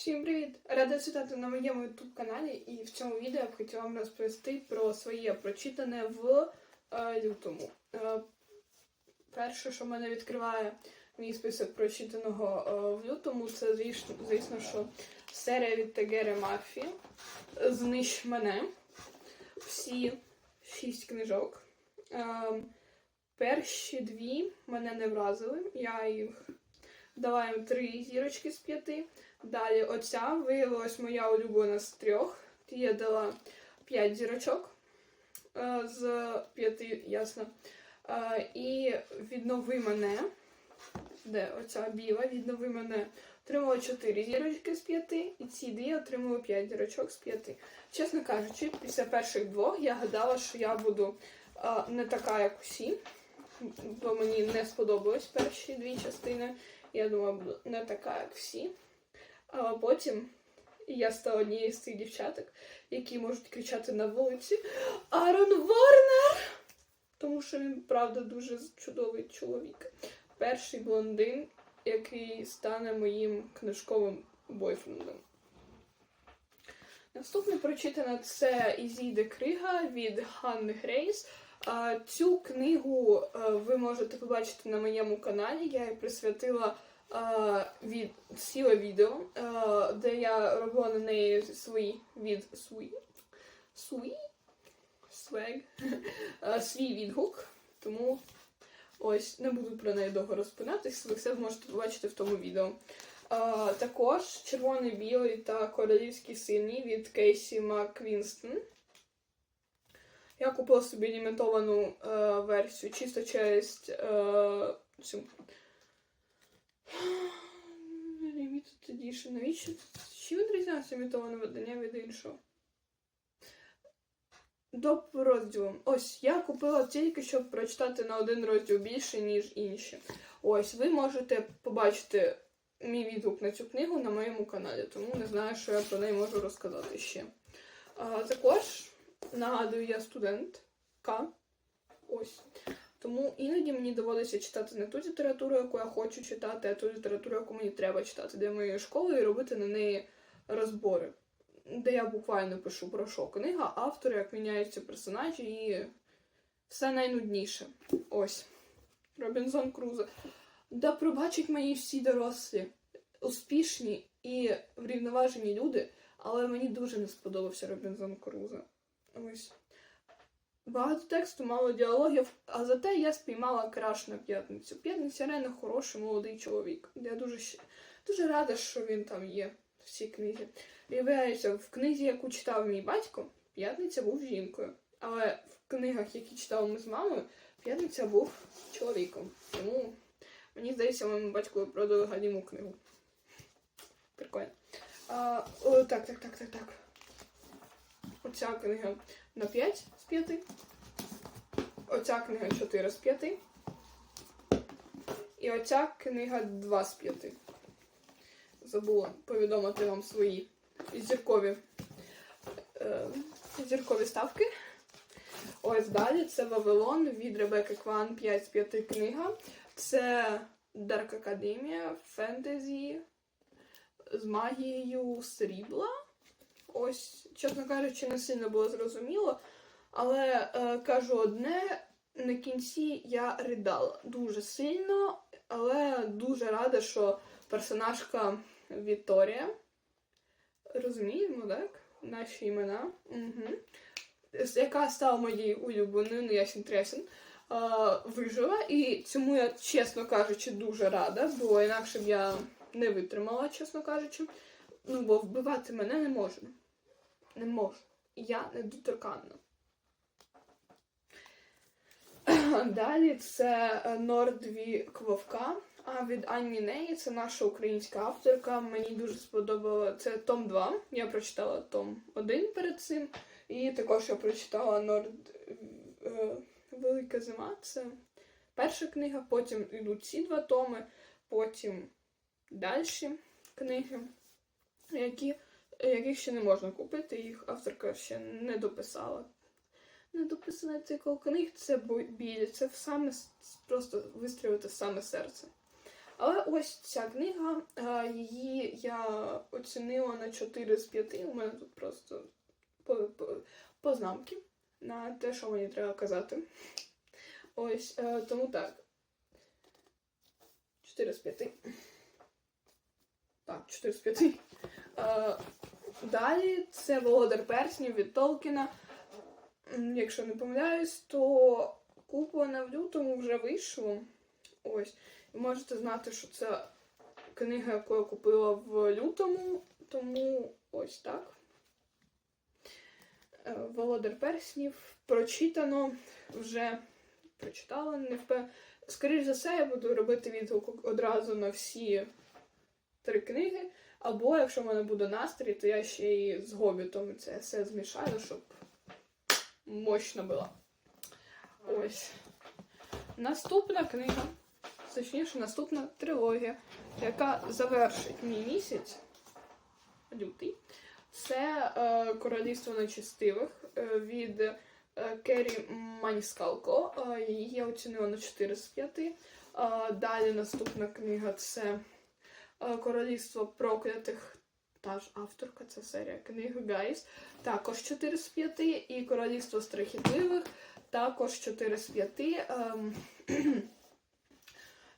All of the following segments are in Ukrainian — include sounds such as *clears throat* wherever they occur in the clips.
Всім привіт! Рада вітати на моєму YouTube каналі і в цьому відео я б хотіла вам розповісти про своє прочитане в е, лютому. Е, перше, що мене відкриває мій список прочитаного е, в лютому, це звісно, звісно, що серія від Тегери Мафі Знищ мене. Всі шість книжок. Е, перші дві мене не вразили. Я їх дала їм зірочки з п'яти. Далі оця виявилась моя улюблена з трьох. Я дала 5 зірочок е, з п'яти, ясно. Е, І віднови мене, де оця біла, віднови мене, отримала 4 зірочки з п'яти, і ці дві отримали 5 зірочок з п'яти. Чесно кажучи, після перших двох я гадала, що я буду е, не така, як усі, бо мені не сподобались перші дві частини. Я думала, буду не така, як всі. А потім я стала однією з цих дівчаток, які можуть кричати на вулиці Арон Ворнер! Тому що він, правда, дуже чудовий чоловік. Перший блондин, який стане моїм книжковим бойфрендом. Наступне прочитане це Ізіде Крига від Ханни Грейс. Цю книгу е, ви можете побачити на моєму каналі. Я її присвятила від ціле відео, е, де я робила на неї свій від свій, свій, свег, *laughs* е, свій відгук. Тому ось не буду про неї довго розпинатись, ви все зможете побачити в тому відео. Е, також червоний, білий та королівський синій від Кейсі МакВінстон. Я купила собі лімітовану е, версію чисто через е, Limited Edition. Навіщо? Чим відрізняється лімітоване видання від іншого? До розділу. Ось я купила тільки, щоб прочитати на один розділ більше, ніж інші. Ось, ви можете побачити мій відгук на цю книгу на моєму каналі, тому не знаю, що я про неї можу розказати ще. А, також нагадую, я студентка. Ось. Тому іноді мені доводиться читати не ту літературу, яку я хочу читати, а ту літературу, яку мені треба читати для моєї школи, і робити на неї розбори, де я буквально пишу про що книга, автори, як міняються персонажі і все найнудніше. Ось. Робінзон Крузо. Да пробачать мені всі дорослі, успішні і врівноважені люди, але мені дуже не сподобався Робінзон Крузо. Ось. Багато тексту, мало діалогів, а зате я спіймала краш на п'ятницю. П'ятниця реально хороший молодий чоловік. Я дуже дуже рада, що він там є в цій книзі. Виявляється, в книзі, яку читав мій батько, п'ятниця був жінкою. Але в книгах, які читали ми з мамою, п'ятниця був чоловіком. Тому мені здається, моєму батьку продали галіму книгу. Прикольно. А, о, так, так, так, так, так. Оця книга на 5 з 5. Оця книга 4 з 5. І оця книга 2 з 5. Забула повідомити вам свої зіркові, е, зіркові ставки. Ось далі це Вавилон від Ребекки Кван 5 з 5 книга. Це Дарк Академія, фентезі з магією срібла. Ось, чесно кажучи, не сильно було зрозуміло. Але е, кажу одне, на кінці я ридала дуже сильно, але дуже рада, що персонажка Вікторія. Розуміємо, так? Наші імена. Угу. Яка стала моєю улюбленою, ну ясен тресен, е, вижила. І цьому я, чесно кажучи, дуже рада, бо інакше б я не витримала, чесно кажучи. Ну, бо вбивати мене не можна. Не можу. Я недоторканна. *clears throat* Далі це е, Нордві Квовка. А від Анні Неї це наша українська авторка. Мені дуже сподобало це Том 2. Я прочитала Том 1 перед цим. І також я прочитала Норд е, Велика Зима. Це перша книга, потім йдуть ці два томи, потім далі книги, які яких ще не можна купити, їх авторка ще не дописала. Не дописаний цикл книг це біль, це саме просто вистрілити саме серце. Але ось ця книга, е, її я оцінила на 4 з 5. У мене тут просто по- по- познамки на те, що мені треба казати. Ось, е, тому так. 4 з 5. Так, 4 з 5. Далі це Володар Перснів від Толкіна. Якщо не помиляюсь, то куплена в лютому вже вийшло. Ось. Можете знати, що це книга, яку я купила в лютому, тому ось так. Е, Володар Перснів прочитано вже прочитала, не впев... Скоріше за все, я буду робити відгук одразу на всі три книги. Або якщо в мене буде настрій, то я ще і з гобітом це все змішаю, щоб мощно було. Ось. Наступна книга, точніше, наступна трилогія, яка завершить мій місяць лютий. Це е, Королівство нечистивих е, від е, Керрі Маніскалко. Е, її оцінила на 4 з 5. Е, далі наступна книга це Королівство проклятих. Та ж авторка, це серія книг Гайс. Також 4 з 5. І Королівство страхітливих також 4 з 5. Ем, *clears throat*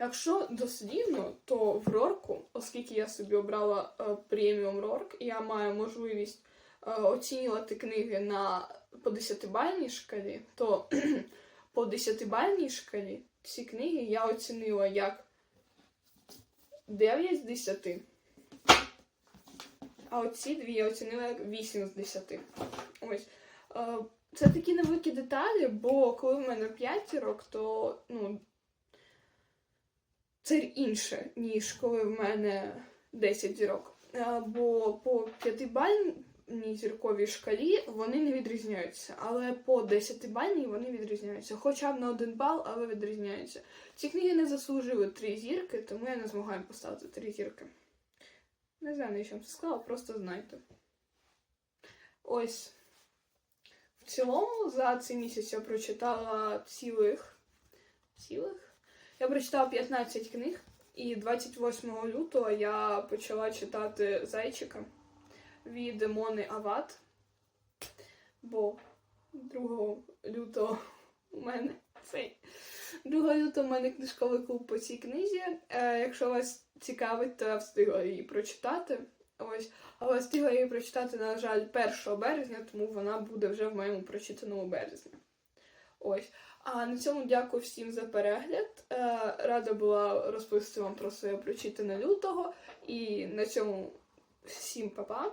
Якщо дослідно, то в Рорку, оскільки я собі обрала е, преміум Рорк, я маю можливість е, оцінювати книги на по 10-бальній шкалі, то *clears throat* по 10-бальній шкалі ці книги я оцінила як 9 з 10. А оці дві я оцінила як 8 з 10. Ось. Е, Це такі невеликі деталі, бо коли в мене 5 рок, то ну, це інше, ніж коли в мене 10 зірок. Е, Бо по 5-бальній зірковій шкалі вони не відрізняються, але по 10-бальній вони відрізняються. Хоча б на один бал, але відрізняються. Ці книги не заслужили 3 зірки, тому я не змогла їм поставити 3 зірки. Не знаю, навіщо я це сказала, просто знайте. Ось. В цілому за цей місяць я прочитала цілих. Цілих? Я прочитала 15 книг, і 28 лютого я почала читати Зайчика від Мони Ават. Бо 2 лютого у мене цей. 2 лютого у мене книжковий клуб по цій книзі. Е, якщо вас цікавить, то я встигла її прочитати. Ось, але встигла її прочитати, на жаль, 1 березня, тому вона буде вже в моєму прочитаному березні. Ось. А на цьому дякую всім за перегляд. Е, Рада була розповісти вам про своє прочитане лютого. І на цьому всім па-па.